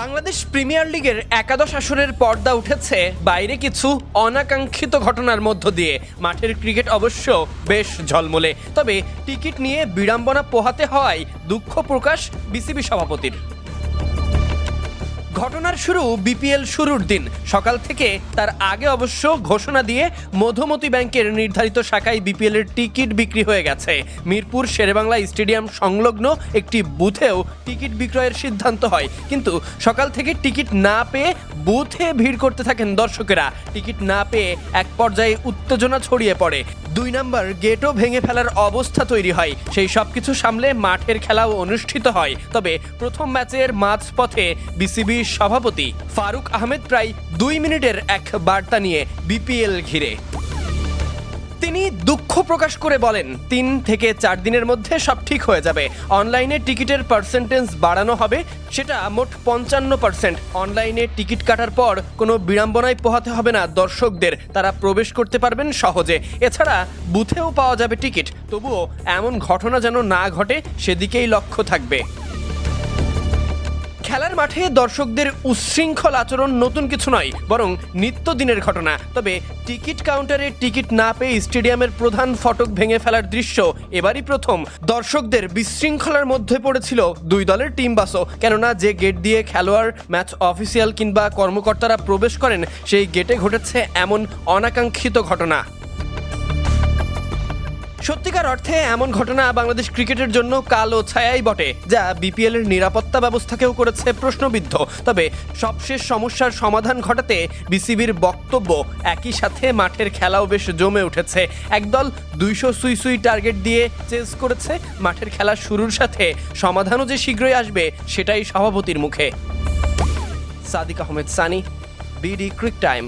Bangladesh premier লিগের একাদশ আসরের পর্দা উঠেছে। বাইরে কিছু অনাকাঙ্ক্ষিত ঘটনার মধ্য দিয়ে। মাঠের ক্রিকেট অবশ্য বেশ ঝলমলে। তবে টিকিট নিয়ে বিড়ম্বনা পোহাতে হয় দুঃখ প্রকাশ বিসিবি সভাপতির। ঘটনার শুরু বিপিএল শুরুর দিন। সকাল থেকে তার আগে অবশ্য ঘোষণা দিয়ে মধুমতি ব্যাংকের নির্ধারিত শাখায় বিপিএল এর টিকিট বিক্রি হয়ে গেছে। মিরপুর শেরেবাংলা স্টেডিয়াম সংলগ্ন একটি বুথেও টিকিট বিক্রয়ের সিদ্ধান্ত হয়। কিন্তু সকাল থেকে টিকিট না পেয়ে বুথে ভিড় করতে থাকেন দর্শকেরা। টিকিট না পেয়ে এক পর্যায়ে উত্তেজনা ছড়িয়ে পড়ে। দুই নম্বর, গেটও ভেঙে ফেলার অবস্থা তৈরি হয়। সেই সব কিছু সামলে মাঠের খেলাও অনুষ্ঠিত হয়। তবে প্রথম ম্যাচের মাঝপথে বিসিবি সভাপতি ফারুক আহমেদ প্রায় দুই মিনিটের এক বার্তা নিয়ে বিপিএল ঘিরে। তিনি দুঃখ প্রকাশ করে বলেন, তিন থেকে চার দিনের মধ্যে সব ঠিক হয়ে যাবে। অনলাইনে টিকিটের পার্সেন্টেজ বাড়ানো হবে, সেটা মোট পঞ্চান্ন পার্সেন্ট অনলাইনে টিকিট কাটার পর কোনো বিড়ম্বনায় পোহাতে হবে না দর্শকদের, তারা প্রবেশ করতে পারবেন সহজে। এছাড়া বুথেও পাওয়া যাবে টিকিট, তবুও এমন ঘটনা যেন না ঘটে, সেদিকেই লক্ষ্য থাকবে। খেলার মাঠে দর্শকদের উচ্ছৃঙ্খল আচরণ নতুন কিছু নয়, বরং নিত্যদিনের ঘটনা। তবে টিকিট কাউন্টারে টিকিট না পেয়ে স্টেডিয়ামের প্রধান ফটক ভেঙে ফেলার দৃশ্য এবারই প্রথম। দর্শকদের বিশৃঙ্খলার মধ্যে পড়েছিল দুই দলের টিম বাসও। কেননা যে গেট দিয়ে খেলোয়াড়, ম্যাচ অফিসিয়াল কিংবা কর্মকর্তারা প্রবেশ করেন, সেই গেটে ঘটেছে এমন অনাকাঙ্ক্ষিত ঘটনা। সত্যিকার অর্থে এমন ঘটনা বাংলাদেশ ক্রিকেটের জন্য কালো ছায়াই বটে, যা বিপিএল এর নিরাপত্তা ব্যবস্থাকেও করেছে প্রশ্নবিদ্ধ। তবে সবশেষ সমস্যার সমাধান ঘটাতে বিসিবির বক্তব্য একই সাথে মাঠের খেলাও বেশ জমে উঠেছে। একদল দুইশো সুই সুই টার্গেট দিয়ে চেস করেছে। মাঠের খেলা শুরুর সাথে সমাধানও যে শীঘ্রই আসবে, সেটাই সভাপতির মুখে। Sadiq Ahmed Sunny, BD Cric Time.